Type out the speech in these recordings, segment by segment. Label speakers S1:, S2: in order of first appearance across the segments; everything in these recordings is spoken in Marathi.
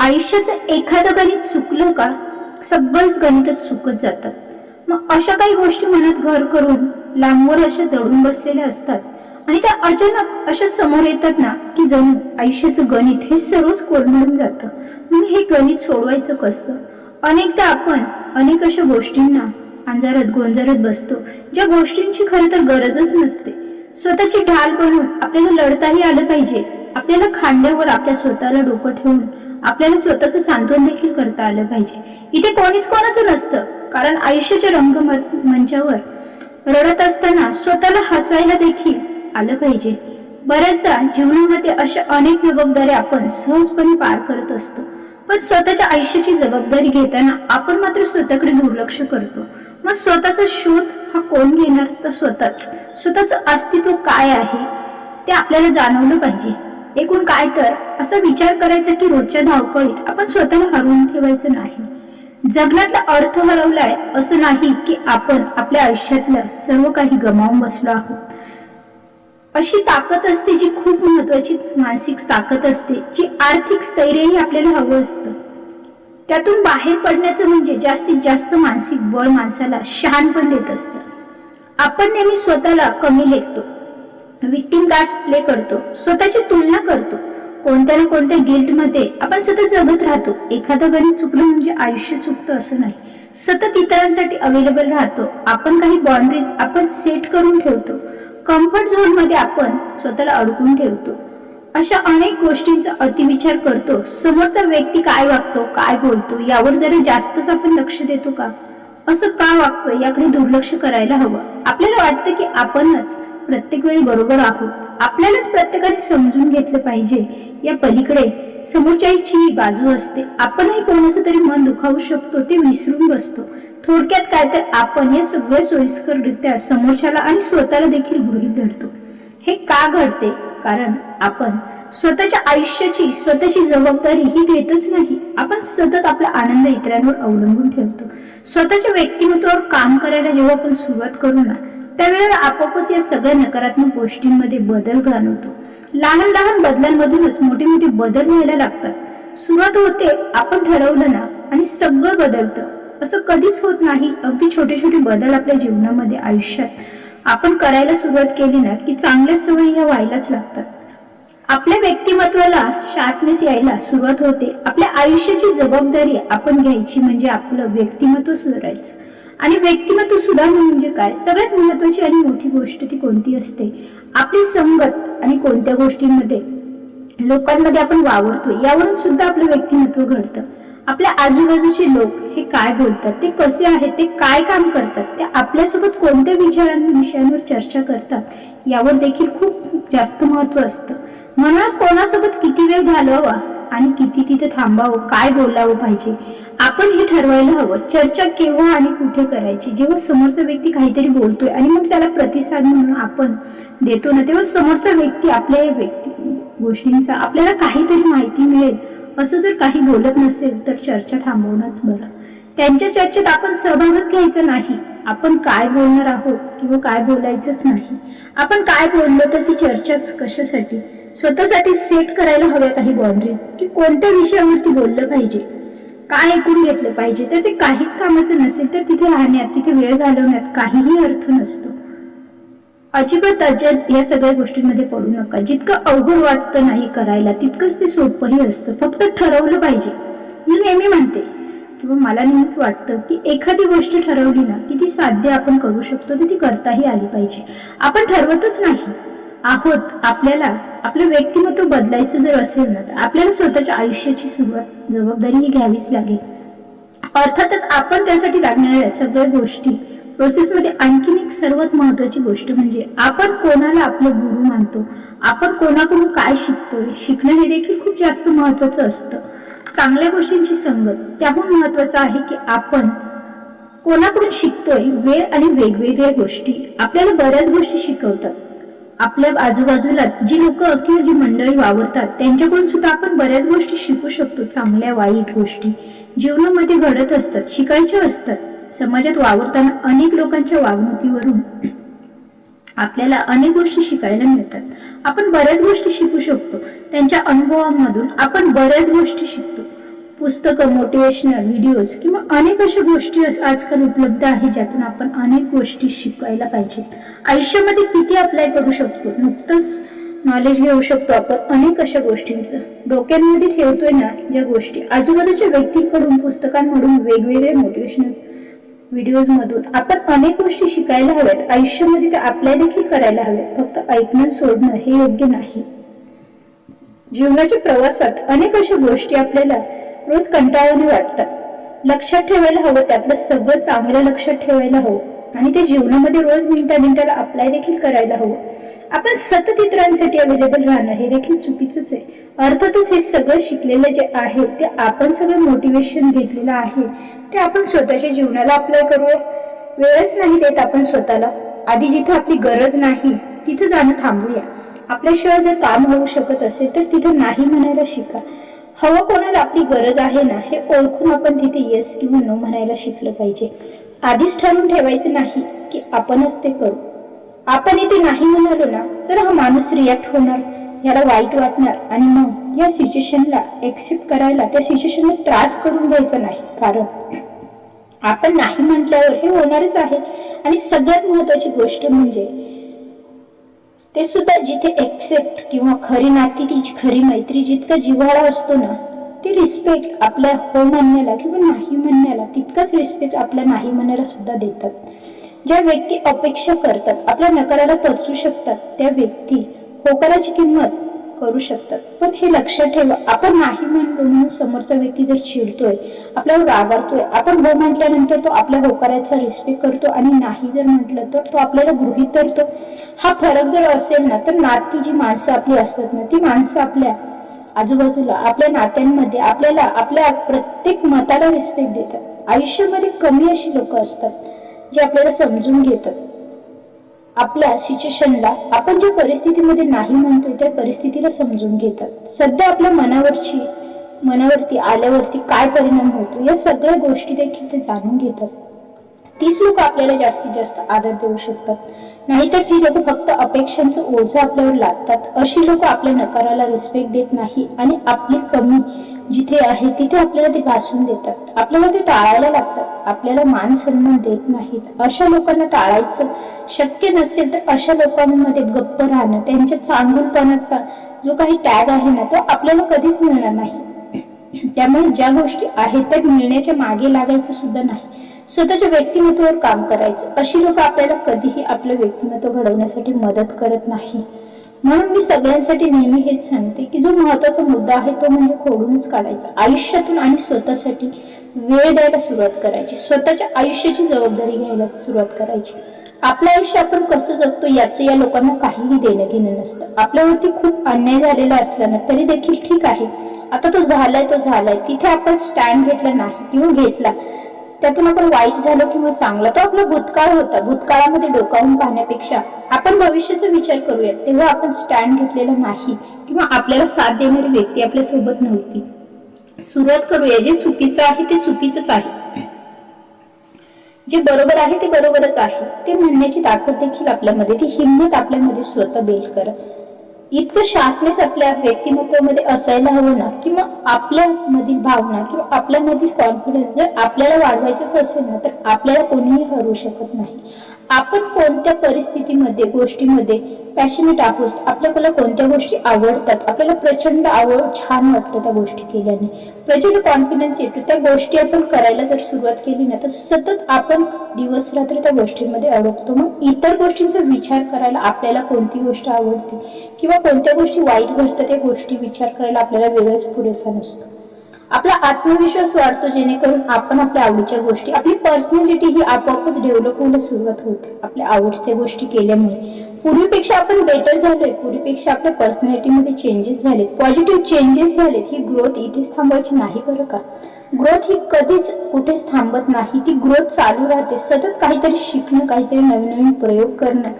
S1: आयुष्याचं एखादं गणित चुकलं का सगळंच गणितच चुकत जातात मग अशा काही गोष्टी मनात घर करून लांबवर अशा दडून बसलेल्या असतात. आणि त्या अचानक अशा समोर येतात ना की जणू आयुष्याचं गणित हे सर्वच कोलमडून जातं. मग हे गणित सोडवायचं कसं? अनेकदा आपण अनेक अशा गोष्टींना अंधारात गोंजारत बसतो ज्या गोष्टींची खरं तर गरजच नसते. स्वतःची ढाल बनवून आपल्याला लढताही आलं पाहिजे. आपल्याला खांद्यावर आपल्या स्वतःला डोकं ठेवून आपल्याला स्वतःचं सांत्वन देखील करता आलं पाहिजे. इथे कोणीच कोणाचं नसतं. कारण आयुष्याच्या रंग मंचावर रडत असताना स्वतःला हसायला देखील आलं पाहिजे. बऱ्याचदा जीवनामध्ये अशा अनेक जबाबदाऱ्या आपण सहजपणे पार करत असतो. पण स्वतःच्या आयुष्याची जबाबदारी घेताना आपण मात्र स्वतःकडे दुर्लक्ष करतो. मग स्वतःचा शोध हा कोण घेणार? तर स्वतःच. स्वतःचं अस्तित्व काय आहे? ते आपल्याला जाणवलं पाहिजे. एकूण काय तर असा विचार करायचा की रोजच्या धावपळीत आपण स्वतःला हरवून ठेवायचं नाही. जगण्यातला अर्थ हरवलाय असं नाही की आपण आपल्या आयुष्यातलं सर्व काही गमावून बसलो आहोत. अशी ताकद असते जी खूप महत्वाची मानसिक ताकद असते जी आर्थिक स्थैर्यही आपल्याला हवं असतं. त्यातून बाहेर पडण्याचं म्हणजे जास्तीत जास्त मानसिक बळ माणसाला शहाणपण देत असतं. आपण नेहमी स्वतःला कमी लेखतो. विक्टिम कार्ड प्ले करतो. स्वतःची तुलना करतो. कोणत्या ना कोणत्या गिल्टमध्ये आपण सतत जगत राहतो. एखादं गणित चुकलं म्हणजे आयुष्य चुकतं असं नाही. सतत इतरांसाठी अवेलेबल राहतो. आपण काही बाउंड्रीज आपण सेट करून ठेवतो. कम्फर्ट झोनमध्ये आपण स्वतःला अडकून ठेवतो. अशा अनेक गोष्टींचा अतिविचार करतो. समोरचा व्यक्ती काय वागतो काय बोलतो यावर जरा जास्तच आपण लक्ष देतो का? असं का वागतोय याकडे दुर्लक्ष करायला हवं. आपल्याला वाटतं की आपणच प्रत्येक वेळी बरोबर आहोत. आपल्यालाच प्रत्येकाने समजून घेतलं पाहिजे. या पलीकडे समोरच्याची बाजू असते. आपणही कोणाचं तरी मन दुखावू शकतो ते विसरून बसतो. थोडक्यात काय तर आपण या सगळ्या सोयीस्कररित्या समोरच्याला आणि स्वतःला देखील गृहीत धरतो. हे का घडते? कारण आपण स्वतःच्या आयुष्याची स्वतःची जबाबदारी ही घेतच नाही. आपण सतत आपला आनंद इतरांवर अवलंबून ठेवतो. स्वतःच्या व्यक्तिमत्वावर काम करायला जेव्हा आपण सुरुवात करू ना त्यावेळेला आपोआपच या सगळ्या नकारात्मक गोष्टींमध्ये बदल जाणवतो. लहान लहान बदलांमधूनच मोठे मोठे बदल व्हायला लागतात. सुरुवात होते आपण ठरवलं ना आणि सगळं बदलतं. असं कधीच होत नाही. अगदी छोटे छोटे बदल आपल्या जीवनामध्ये आयुष्यात. आपण करायला सुरुवात केली ना की चांगल्या सवयी ह्या व्हायलाच लागतात. आपल्या व्यक्तिमत्वाला शार्पनेस यायला सुरुवात होते. आपल्या आयुष्याची जबाबदारी आपण घ्यायची म्हणजे आपलं व्यक्तिमत्व सुधारायचं. आणि व्यक्तिमत्व सुधारणं म्हणजे काय? सगळ्यात महत्वाची आणि मोठी गोष्ट ती कोणती असते? आपली संगत आणि कोणत्या गोष्टींमध्ये? लोकांमध्ये आपण वावरतो यावरून सुद्धा आपलं व्यक्तिमत्व घडतं. आपल्या आजूबाजूचे लोक हे काय बोलतात? ते कसे आहेत? ते काय काम करतात? ते आपल्यासोबत कोणत्या विचारां विषयांवर चर्चा करतात? यावर देखील खूप जास्त महत्त्व असतं. म्हणूनच कोणासोबत किती वेळ घालवावा? आणि किती तिथे थांबावं काय बोलावं पाहिजे? आपण हे ठरवायला हवं. चर्चा केव्हा आणि कुठे करायची? जेव्हा समोरचा व्यक्ती काहीतरी बोलतोय आणि मग त्याला प्रतिसाद म्हणून आपण देतो ना तेव्हा समोरचा व्यक्ती आपल्या व्यक्ती गोष्टींचा आपल्याला काहीतरी माहिती मिळेल. असं जर काही बोलत नसेल तर चर्चा थांबवणंच बरं. त्यांच्या चर्चेत आपण सहभागच घ्यायचा नाही. आपण काय बोलणार आहोत किंवा काय बोलायचंच नाही. आपण काय बोललो तर ती चर्चाच कशासाठी? स्वतःसाठी सेट करायला हव्या काही बाउंड्रीज की कोणत्या विषयावरती बोललं पाहिजे? काय ऐकून घेतलं पाहिजे? तर ते काहीच कामाचं नसेल तर तिथे राहण्यात तिथे वेळ घालवण्यात काहीही अर्थ नसतो. अजिबात अजब या सगळ्या गोष्टींमध्ये पडू नका. जितकं अवघड वाटतं नाही करायला तितकंच ते सोपंही असतं. फक्त ठरवलं पाहिजे. मी नेहमी म्हणते किंवा मला नेहमीच वाटतं की एखादी गोष्ट ठरवली ना की ती साध्य आपण करू शकतो तर ती करताही आली पाहिजे. आपण ठरवतच नाही. आहोत. आपल्याला आपलं व्यक्तिमत्व बदलायचं जर असेल ना तर आपल्याला स्वतःच्या आयुष्याची सुरुवात जबाबदारी ही घ्यावीच लागेल. अर्थातच आपण त्यासाठी लागणाऱ्या सगळ्या गोष्टी प्रोसेसमध्ये आणखीन एक सर्वात महत्वाची गोष्ट म्हणजे आपण कोणाला आपलं गुरु मानतो? आपण कोणाकडून काय शिकतोय? शिकणं हे देखील खूप जास्त महत्वाचं असतं. चांगल्या गोष्टींची संगत त्याहून महत्वाचं आहे की आपण कोणाकडून शिकतोय? वेळ आणि वेगवेगळ्या गोष्टी. आपल्याला बऱ्याच गोष्टी शिकवतात. आपल्या आजूबाजूला जी लोक किंवा जी मंडळी वावरतात त्यांच्याकडून सुद्धा आपण बऱ्याच गोष्टी शिकू शकतो चांगल्या वाईट गोष्टी. जीवनामध्ये घडत असतात शिकायच्या असतात. समाजात वावरताना अनेक लोकांच्या वागणुकीवरून आपल्याला अनेक गोष्टी शिकायला मिळतात. आपण बऱ्याच गोष्टी शिकू शकतो. त्यांच्या अनुभवामधून आपण बऱ्याच गोष्टी शिकतो. पुस्तकं मोटिवेशनल व्हिडिओज किंवा अनेक अशा गोष्टी आजकाल उपलब्ध आहेत ज्यातून आपण अनेक गोष्टी शिकायला पाहिजेत. आयुष्यामध्ये किती अप्लाय करू शकतो? नुकतंच नॉलेज घेऊ शकतो आपण अनेक अशा गोष्टींचं. डोक्यांमध्ये ठेवतोय ना ज्या गोष्टी. आजूबाजूच्या व्यक्तींकडून पुस्तकांमधून वेगवेगळे मोटिवेशनल व्हिडिओज मधून आपण अनेक गोष्टी शिकायला हव्यात. आयुष्यामध्ये ते अप्लाय देखील करायला हव्यात. फक्त ऐकणं सोडणं हे योग्य नाही. जीवनाच्या प्रवासात अनेक अशा गोष्टी आपल्याला रोज कंटाळून वाटतात. लक्षात ठेवायला हवं त्यातलं सगळं चांगलं लक्षात ठेवायला हवं आणि ते जीवनामध्ये रोज मिनिटा मिनिटाला अप्लाय देखील करायला हवं. आपण सतत इतरांसाठी अवेलेबल राहणं हे देखील चुकीचंच आहे. अर्थातच हे सगळं शिकलेलं जे आहे ते आपण सगळं मोटिवेशन घेतलेलं आहे ते आपण स्वतःच्या जीवनाला अप्लाय करूया. वेळच नाही देत आपण स्वतःला. आधी जिथे आपली गरज नाही तिथं जाणं थांबूया. आपल्याशिवाय जर काम होऊ शकत असेल तर तिथं नाही म्हणायला शिका. हवं कोणाला आपली गरज आहे ना हे ओळखून आपण तिथे येस किंवा नो म्हणायला शिकलं पाहिजे. आधीच ठरवून ठेवायचं नाही की आपणच ते करू. आपण इथे नाही म्हणालो ना तर हा माणूस रिॲक्ट होणार याला वाईट वाटणार आणि मग या सिच्युएशनला एक्सेप्ट करायला त्या सिच्युएशनला त्रास करून घ्यायचा नाही. कारण आपण नाही म्हटल्यावर हे होणारच आहे. आणि सगळ्यात महत्वाची गोष्ट म्हणजे ते सुद्धा जिथे एक्सेप्ट किंवा खरी नाती ती खरी मैत्री जितका जिव्हाळा असतो ना ते रिस्पेक्ट आपल्या हो म्हणण्याला किंवा नाही म्हणण्याला तितकाच रिस्पेक्ट आपल्या नाही म्हणण्याला सुद्धा देतात. ज्या व्यक्ती अपेक्षा करतात आपल्या नकाराला पचवू शकतात त्या व्यक्ती होकाराची किंमत करू शकतात. पण हे लक्षात ठेवा आपण नाही म्हणलो म्हणून समोरचा व्यक्ती जर चिडतोय आपल्यावर रागावतोय आपण हो म्हटल्यानंतर तो आपल्या होकाराचा रिस्पेक्ट करतो आणि नाही जर म्हटलं तर तो आपल्याला गृहित धरतो. हा फरक जर असेल ना तर नाती जी माणसं आपली असतात ना ती माणसं आपल्या आजूबाजूला आपल्या नात्यांमध्ये आपल्याला आपल्या प्रत्येक मताला रिस्पेक्ट देतात. आयुष्यामध्ये कमी अशी लोक असतात जे आपल्याला समजून घेतात. आपल्या सिच्युएशनला आपण ज्या परिस्थितीमध्ये नाही म्हणतोय त्या परिस्थितीला समजून घेतात. सध्या आपल्या मनावरची मनावरती आल्यावरती काय परिणाम होतो या सगळ्या गोष्टी देखील ते जाणून घेतात. तीच लोक आपल्याला जास्तीत जास्त आदर देऊ शकतात. नाहीतर जी लोक फक्त अपेक्षांचं ओझं आपल्यावर लादतात अशी लोक आपल्या नकाराला रिस्पेक्ट देत नाही आणि आपली कमी जिथे आहे तिथे आपल्याला ते घासून देतात. आपल्याला ते टाळायला लागतात. आपल्याला मान सन्मान देत नाहीत. अशा लोकांना टाळायचं शक्य नसेल तर अशा लोकांमध्ये गप्प राहणं त्यांच्या चांगुलपणाचा जो काही टॅग आहे ना तो आपल्याला कधीच मिळणार नाही. त्यामुळे ज्या गोष्टी आहेत त्या मिळण्याच्या मागे लागायचं सुद्धा नाही. स्वतःच्या व्यक्तिमत्वावर काम करायचं. अशी लोक आपल्याला कधीही आपलं व्यक्तिमत्व घडवण्यासाठी मदत करत नाही. म्हणून मी सगळ्यांसाठी नेहमी हेच सांगते की जो महत्त्वाचा मुद्दा आहे तो म्हणजे खोडूनच काढायचा. आयुष्यातून आणि स्वतःसाठी वेळ द्यायला सुरुवात करायची. स्वतःच्या आयुष्याची जबाबदारी घ्यायला सुरुवात करायची. आपलं आयुष्य आपण कसं जगतो याचं या लोकांना काहीही देणं घेणं नसतं. आपल्यावरती खूप अन्याय झालेला असला ना तरी देखील ठीक आहे. आता तो झालाय तो झालाय. तिथे आपण स्टँड घेतला नाही किंवा घेतला. त्यातून आपण वाईट झालो किंवा चांगलं तो आपला भूतकाळ होता. भूतकाळामध्ये डोकावून पाहण्यापेक्षा आपण भविष्याचा विचार करूया तेव्हा आपण स्टँड घेतलेला नाही किंवा आपल्याला साथ देणारी व्यक्ती आपल्यासोबत नव्हती. सुरुवात करूया. जे चुकीचं आहे ते चुकीचंच आहे. जे बरोबर आहे ते बरोबरच आहे. ते म्हणण्याची ताकद देखील आपल्यामध्ये ती हिंमत आपल्यामध्ये स्वतः बिल्ड करा. इतकं शार्पनेस आपल्या व्यक्तिमत्वामध्ये असायला हवं ना किंवा आपल्या मधील भावना किंवा आपल्या मधील कॉन्फिडन्स जर आपल्याला वाढवायचंच असेल ना तर आपल्याला कोणीही हरवू शकत नाही. आपण कोणत्या परिस्थितीमध्ये गोष्टीमध्ये पॅशनेट आहोत? आपल्याला कोणत्या गोष्टी आवडतात? आपल्याला प्रचंड आवड छान वाटतं त्या गोष्टी केल्याने. प्रचंड कॉन्फिडन्स येतो. त्या गोष्टी आपण करायला जर सुरुवात केली ना तर सतत आपण दिवस रात्र त्या गोष्टींमध्ये अडकतो. मग इतर गोष्टींचा विचार करायला आपल्याला कोणती गोष्ट आवडते? किंवा कोणत्या गोष्टी वाईट घडतात त्या गोष्टी विचार करायला आपल्याला वेगळंच पुरेसा नसतो. आपला आत्मविश्वास वाढतो जेणेकरून आपण आपल्या आवडीच्या गोष्टी आपली पर्सनॅलिटी ही आपोआपच डेव्हलप होण्यास सुरुवात होते. आपल्या आवडत्या गोष्टी केल्यामुळे. पूर्वीपेक्षा आपण बेटर झालोय. पूर्वीपेक्षा आपल्या पर्सनॅलिटीमध्ये चेंजेस झालेत. पॉझिटिव्ह चेंजेस झालेत. ही ग्रोथ इथेच थांबायची नाही बरं का? ग्रोथ ही कधीच कुठेच थांबत नाही. ती ग्रोथ चालू राहते. सतत काहीतरी शिकणं काहीतरी नवीन नवीन प्रयोग करणं.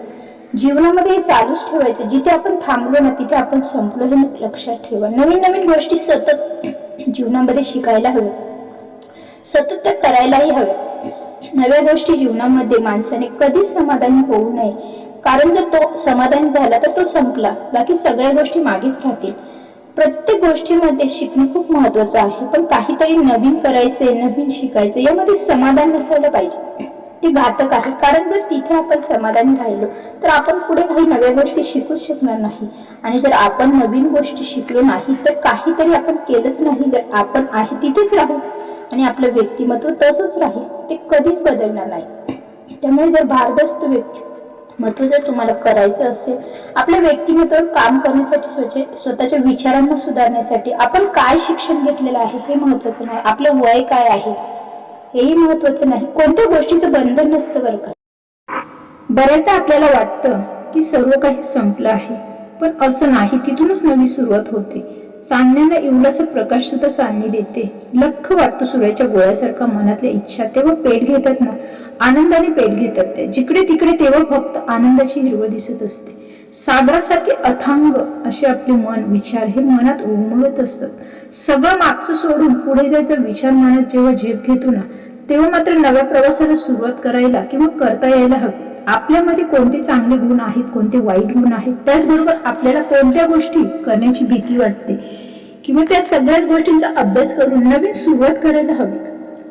S1: जीवनामध्ये हे चालूच ठेवायचं. जिथे आपण थांबलो ना तिथे आपण संपलो हे लक्षात ठेवा. नवीन नवीन गोष्टी सतत जीवनामध्ये शिकायला हव्या. सतत त्या करायलाही हव्या. नव्या गोष्टी जीवनामध्ये माणसाने कधीच समाधानी होऊ नये. कारण जर तो समाधानी झाला तर तो संपला. बाकी सगळ्या गोष्टी मागेच राहतील. प्रत्येक गोष्टीमध्ये शिकणे खूप महत्वाचं आहे. पण काहीतरी नवीन करायचंय नवीन शिकायचं यामध्ये समाधान नसायला पाहिजे. ते घातक आहे. कारण जर तिथे आपण समाधानी राहिलो तर आपण पुढे काही नव्या गोष्टी शिकूच शकणार नाही. आणि जर आपण नवीन गोष्टी शिकलो नाही तर काहीतरी आपण केलंच नाही. जर आपण आहे तिथेच राहू आणि आपलं व्यक्तिमत्व तसंच राहील ते कधीच बदलणार नाही. त्यामुळे जर भारदस्त व्यक्ती महत्त्व जर तुम्हाला करायचं असेल आपल्या व्यक्तिमत्वावर काम करण्यासाठी स्वच्छ स्वतःच्या विचारांना सुधारण्यासाठी आपण काय शिक्षण घेतलेलं आहे हे महत्वाचं नाही. आपलं वय काय आहे? हेही महत्वाचं नाही. कोणत्या गोष्टीचं बंधन नसतं बरं का? बऱ्याचदा आपल्याला वाटतं की सर्व काही संपलं आहे पण असं नाही. तिथूनच नवी सुरुवात होते. चांदण्याला इवलासा प्रकाश सुद्धा चांदणी देते. लख वाटतो सूर्याच्या गोळ्यासारखा मनातल्या इच्छा तेव्हा पेट घेतात ना? आनंदाने पेट घेतात ते जिकडे तिकडे तेव्हा फक्त आनंदाची हिरवळ दिसत असते. सागरासारखे अथांग असे आपले मन विचार हे मनात उमगत असतात. सगळं मागचं सोडून पुढे जायचा विचार मनात जेव्हा झेप घेतो ना तेव्हा मात्र नव्या प्रवासाला सुरुवात करायला किंवा करता यायला हवी. आपल्यामध्ये कोणते चांगले गुण आहेत कोणते वाईट गुण आहेत त्याचबरोबर आपल्याला कोणत्या गोष्टी करण्याची भीती वाटते किंवा त्या सगळ्याच गोष्टींचा अभ्यास करून नवीन सुरुवात करायला हवी.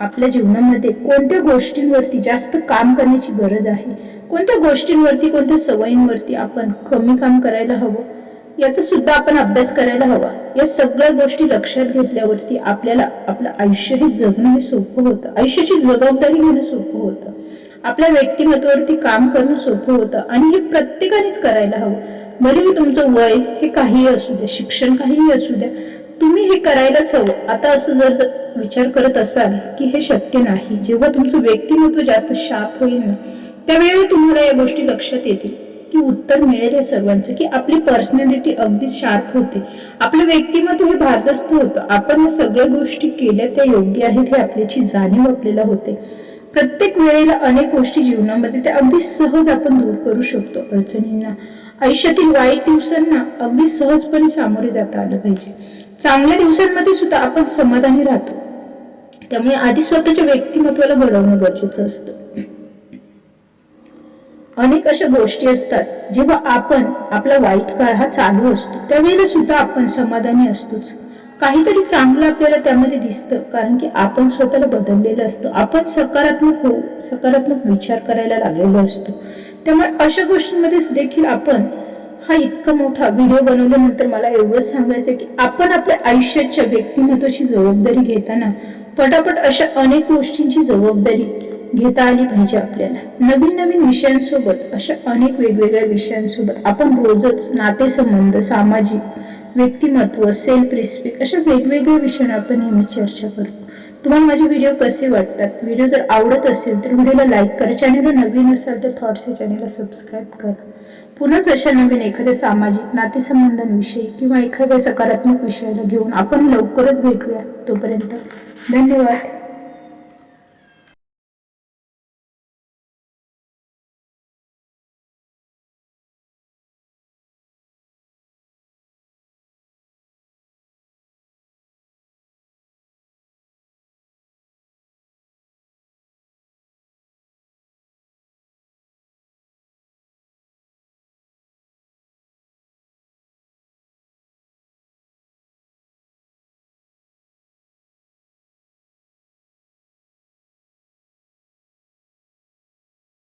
S1: आपल्या जीवनामध्ये कोणत्या गोष्टींवरती जास्त काम करण्याची गरज आहे? कोणत्या गोष्टींवरती कोणत्या सवयींवरती आपण कमी काम करायला हवं? याचा सुद्धा आपण अभ्यास करायला हवा. या सगळ्या गोष्टी लक्षात घेतल्यावरती आपल्याला आपलं आयुष्य हे जगणं हे सोपं होतं. आयुष्याची जबाबदारी घेणं सोपं होतं. आपल्या व्यक्तिमत्वावरती काम करणं सोपं होतं आणि हे प्रत्येकानेच करायला हवं. भले तुमचं वय हे काहीही असू द्या शिक्षण काहीही असू द्या तुम्ही हे करायलाच हवं आता असं जर विचार करत असाल की हे शक्य नाही जेव्हा तुमचं व्यक्तिमत्व जास्त शार्प होईल ना त्यावेळी तुम्हाला या गोष्टी लक्षात येतील की उत्तर मिळेल या सर्वांचं की आपली पर्सनॅलिटी अगदी शार्प होते. आपलं व्यक्तिमत्व हे भारदस्त होतं. आपण या सगळ्या गोष्टी केल्या त्या योग्य आहेत हे आपल्याची जाणीव आपल्याला होते. प्रत्येक वेळेला अनेक गोष्टी जीवनामध्ये त्या अगदी सहज आपण दूर करू शकतो. अडचणींना आयुष्यातील वाईट दिवसांना अगदी सहजपणे सामोरे जाता आलं पाहिजे. चांगल्या दिवसांमध्ये सुद्धा आपण समाधानी राहतो. त्यामुळे आधी स्वतःच्या व्यक्तिमत्वाला घडवणं गरजेचं असतं. अनेक अशा गोष्टी असतात जेव्हा आपण आपला वाईट काळ हा चालू असतो त्यावेळेला सुद्धा आपण समाधानी असतोच. काहीतरी चांगलं आपल्याला त्यामध्ये दिसतं कारण की आपण स्वतःला बदललेलं असतं. आपण सकारात्मक होऊ सकारात्मक विचार करायला लागलेलो असतो. त्यामुळे अशा गोष्टींमध्ये देखील आपण हा इतका मोठा व्हिडिओ बनवल्यानंतर मला एवढंच सांगायचं की आपण आपल्या आयुष्याच्या व्यक्तिमत्वाची जबाबदारी घेताना पटापट अशा अनेक गोष्टींची जबाबदारी घेता आली पाहिजे आपल्याला. नवीन नवीन विषयांसोबत अशा अनेक वेगवेगळ्या विषयांसोबत आपण रोजच नातेसंबंध सामाजिक व्यक्तिमत्व सेल्फ रिस्पेक्ट अशा वेगवेगळ्या विषयांवर आपण नेहमी चर्चा करतो. तुम्हाला माझे व्हिडिओ कसे वाटतात? व्हिडिओ जर आवडत असेल तर व्हिडिओला लाईक करा. चॅनलला नवीन असाल तर थॉट्स या चॅनलला सबस्क्राईब करा. पुन्हाच अशा नवीन एखाद्या सामाजिक नातेसंबंधांविषयी किंवा एखाद्या सकारात्मक विषयाला घेऊन आपण लवकरच भेटूया तोपर्यंत धन्यवाद.